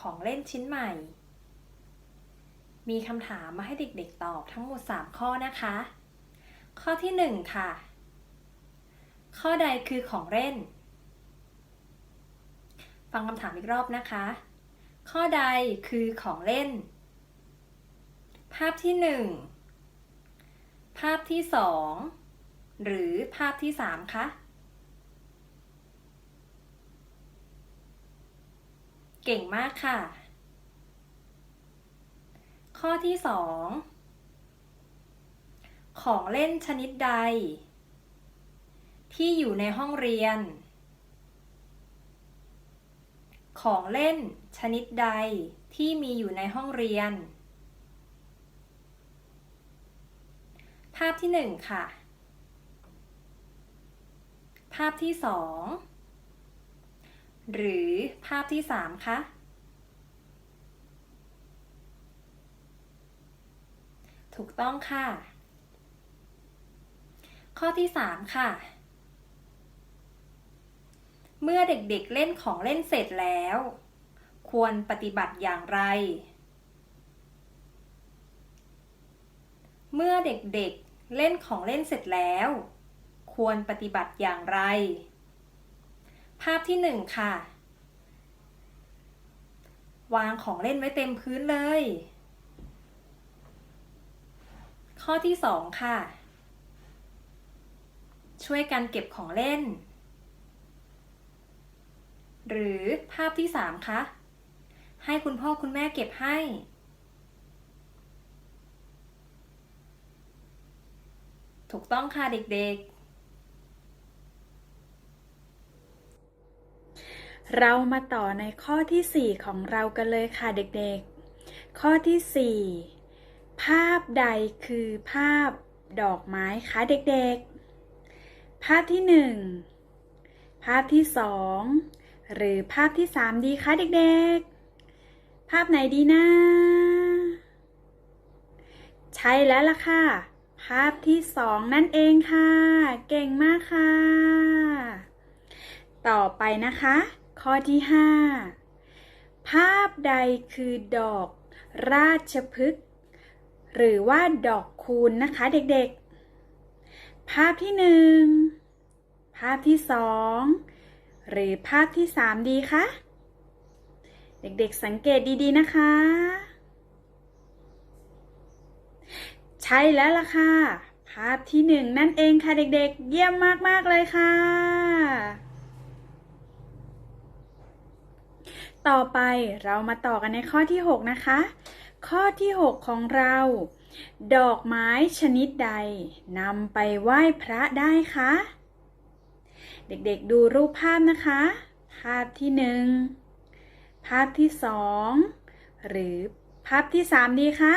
ของเล่นชิ้นใหม่ มีคำถามมาให้เด็กๆตอบทั้งหมด 3 ข้อนะคะ ข้อที่ 1 ค่ะ ข้อใดคือของเล่น ฟังคำถามอีกรอบนะคะ ข้อใดคือของเล่น ภาพที่ 1 ภาพที่ 2 หรือภาพที่ 3 คะ เก่งมากค่ะ ข้อที่2ของเล่นชนิดใด ที่อยู่ในห้องเรียน ของเล่นชนิดใดที่มีอยู่ในห้องเรียน ภาพที่1ค่ะ ภาพที่2 หรือภาพที่ 3 คะถูกต้องค่ะ ข้อที่ 3 ค่ะ เมื่อเด็กๆเล่นของเล่นเสร็จแล้ว ควรปฏิบัติอย่างไร เมื่อเด็กๆเล่นของเล่นเสร็จแล้ว ควรปฏิบัติอย่างไร ภาพที่หนึ่งค่ะ วางของเล่นไว้เต็มพื้นเลย ข้อที่สองค่ะ ช่วยกันเก็บของเล่น หรือภาพที่สามคะให้คุณพ่อคุณแม่เก็บให้ ถูกต้องค่ะเด็กๆ เรามาต่อในข้อที่ 4 ของเรากันเลยค่ะเด็กๆ ข้อที่ 4 ภาพใดคือภาพดอกไม้คะเด็กๆ ภาพที่ 1 ภาพที่ 2 หรือภาพที่ 3 ดีคะเด็กๆ ภาพไหนดีนะ ใช่แล้วล่ะค่ะ ภาพที่ 2 นั่นเองค่ะ เก่งมากค่ะ ต่อไปนะคะ ข้อที่ 5 ภาพใดคือดอกราชพฤกษ์หรือว่าดอกคูณนะคะเด็กๆ ภาพที่ 1 ภาพที่ 2 หรือภาพที่ 3 ดีคะเด็กๆสังเกตดีๆนะคะ ใช่แล้วล่ะค่ะ ภาพที่1นั่นเองค่ะเด็กๆ เยี่ยมมากๆเลยค่ะ ต่อไปเรามาต่อกันในข้อที่ 6 นะคะ ข้อที่ 6 ของเรา ดอกไม้ชนิดใดนำไปไหว้พระได้คะ เด็กๆดูรูปภาพนะคะ ภาพที่ 1 ภาพที่ 2 หรือภาพที่ 3 ดีคะ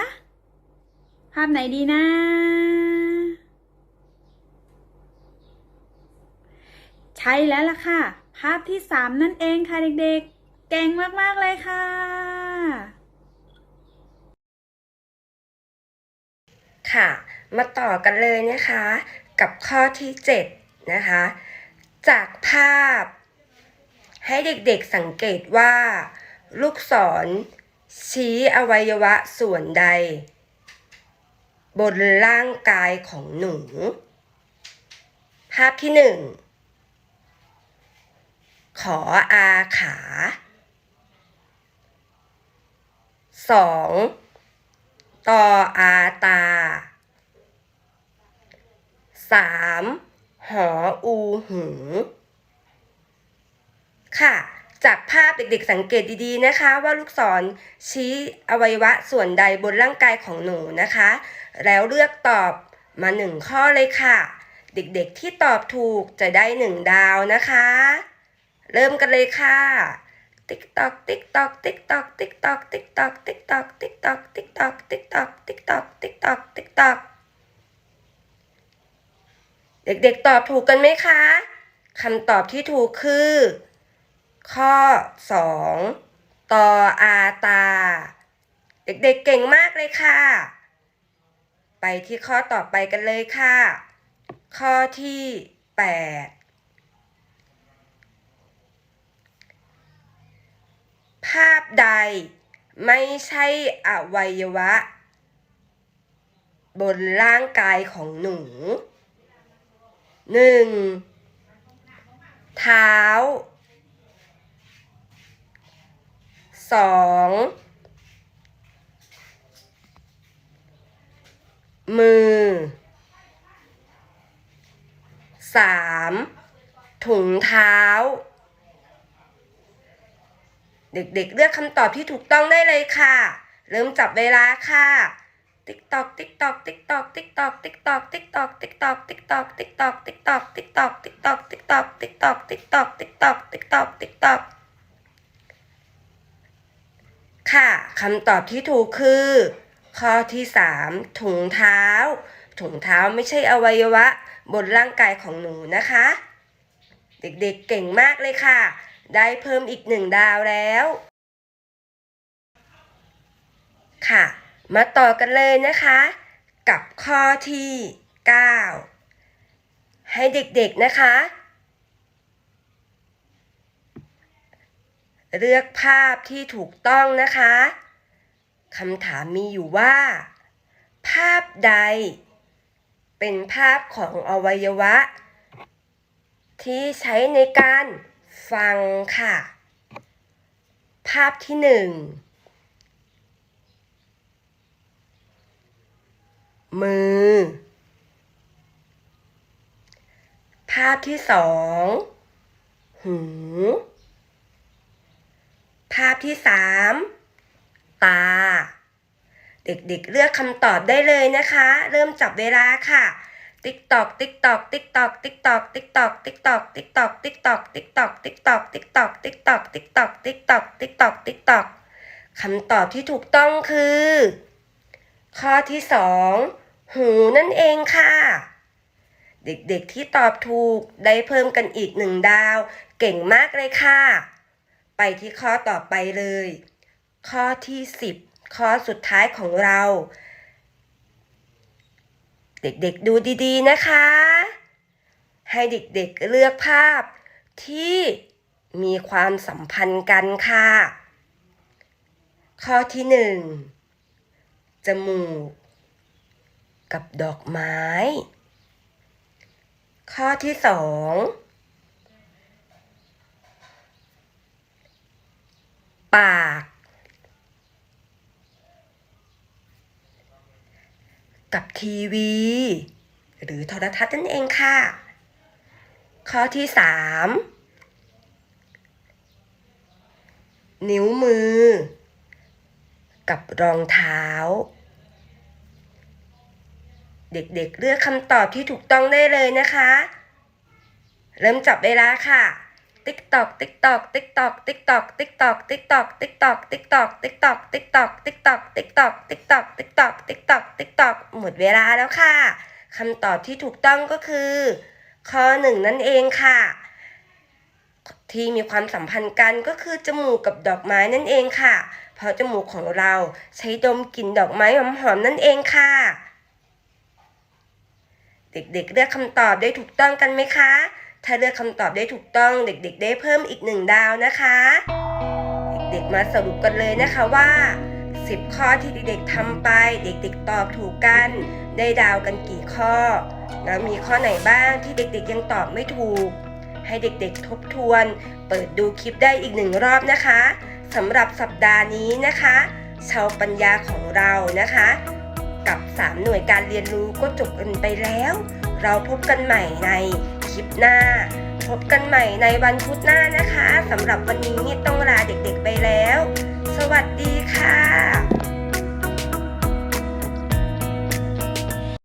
ภาพไหนดีนะใช่แล้วล่ะค่ะ ภาพที่ 3 นั่นเองค่ะเด็กๆ เก่งมาก ๆ เลยค่ะ ค่ะ มาต่อกันเลยนะคะ กับข้อที่ 7 นะคะ จากภาพ ให้เด็กๆสังเกตว่า ลูกศร ชี้อวัยวะส่วนใด บนร่างกายของหนู ภาพที่หนึ่งขออาขา สองตออาตาสามหออูหูค่ะ จากภาพเด็กๆสังเกตดีๆนะคะ ว่าลูกศรชี้อวัยวะส่วนใดบนร่างกายของหนูนะคะ แล้วเลือกตอบมาหนึ่งข้อเลยค่ะ เด็กๆที่ตอบถูกจะได้หนึ่งดาวนะคะ เริ่มกันเลยค่ะ ติ๊กตอกติ๊กตอกติ๊กตอกติ๊กตอกติ๊กตอกติ๊กตอกติ๊กตอกติ๊กตอกติ๊กตอกติ๊กตอกติ๊กตอกติ๊กตอกเด็กๆตอบถูกกันไหมคะคำตอบที่ถูกคือ ข้อ 2 ตออาตา เด็กๆเก่งมากเลยค่ะ ไปที่ข้อต่อไปกันเลยค่ะ ข้อที่ 8 ภาพใด ไม่ใช่อวัยวะ บนร่างกายของหนูหนึ่งเท้าสองมือสามถุงเท้า เด็กๆ เลือกคำตอบที่ถูกต้องได้เลยค่ะ เริ่มจับเวลาค่ะ ติ๊กตอกติ๊กตอกติ๊กตอกติ๊กตอกติ๊กตอกติ๊กตอกติ๊กตอกติ๊กตอกติ๊กตอกติ๊กตอกติ๊กตอกติ๊กตอกติ๊กตอกติ๊กตอกติ๊กตอกติ๊กตอกติ๊กตอกติ๊กตอกค่ะคำตอบที่ถูกคือ ข้อที่สามถุงเท้า ถุงเท้าไม่ใช่อวัยวะ บนร่างกายของหนูนะคะ เด็กๆเก่งมากเลยค่ะ ได้เพิ่มอีกหนึ่งดาวแล้ว ค่ะ มาต่อกันเลยนะคะ กับข้อที่ 9 ให้เด็กๆนะคะ เลือกภาพที่ถูกต้องนะคะคำถามมีอยู่ว่า ภาพใด เป็นภาพของอวัยวะ ที่ใช้ในการ ฟังค่ะ ภาพที่หนึ่งมือ ภาพที่สองหู ภาพที่สามตา เด็กๆเลือกคำตอบได้เลยนะคะ เริ่มจับเวลาค่ะ ติ๊กตอกติ๊กตอกติ๊กตอกติ๊กตอกติ๊กตอกติ๊กตอกติ๊กตอกติ๊กตอกติ๊กตอกติ๊กตอกติ๊กตอกติ๊กตอกติ๊กตอกติ๊กตอกติ๊กตอกติ๊กตอกคำตอบที่ถูกต้องคือ ข้อที่สองหูนั่นเองค่ะ เด็กๆที่ตอบถูกได้เพิ่มกันอีกหนึ่งดาว เก่งมากเลยค่ะ ไปที่ข้อต่อไปเลย ข้อที่10ข้อสุดท้ายของเรา เด็กๆดูดีๆนะคะ ให้เด็กๆเลือกภาพที่มีความสัมพันธ์กันค่ะ ข้อที่1จมูก กับดอกไม้ ข้อที่สองปาก กับทีวี หรือโทรทัศน์นั่นเองค่ะ ข้อที่สามนิ้วมือ กับรองเท้า เด็กๆเลือกคำตอบที่ถูกต้องได้เลยนะคะ เริ่มจับเวลาค่ะ ติ๊กตอกติ๊กตอกติ๊กตอกติ๊กตอกติ๊กตอกติ๊กตอกติ๊กตอกติ๊กตอกติ๊กตอกติ๊กตอกติ๊กตอกติ๊กตอกติ๊กตอกติ๊กตอกติ๊กตอกติ๊กตอกหมดเวลาแล้วค่ะคำตอบที่ถูกต้องก็คือ ข้อหนึ่งนั่นเองค่ะ ที่มีความสัมพันธ์กันก็คือจมูกกับดอกไม้นั่นเองค่ะ เพราะจมูกของเราใช้ดมกลิ่นดอกไม้หอมๆนั่นเองค่ะ เด็กๆเลือกคำตอบได้ถูกต้องกันไหมคะ ถ้าเลือกคำตอบได้ถูกต้องเด็กๆ ได้เพิ่มอีกหนึ่งดาวนะคะ เด็กๆมาสรุปกันเลยนะคะว่า 10 ข้อที่เด็กๆทำไป เด็กๆ ตอบถูกกัน ได้ดาวกันกี่ข้อ แล้วมีข้อไหนบ้างที่เด็กๆ ยังตอบไม่ถูก ให้เด็กๆ ทบทวน เปิดดูคลิปได้อีกหนึ่งรอบนะคะสำหรับสัปดาห์นี้นะคะ ชาวปัญญาของเรานะคะ กับ 3 หน่วยการเรียนรู้ก็จบกันไปแล้ว เราพบกันใหม่ใน ลิปหน้า พบกันใหม่ในวันพุธหน้านะคะสำหรับวันนี้ต้องลาเด็กๆไปแล้ว สวัสดีค่ะ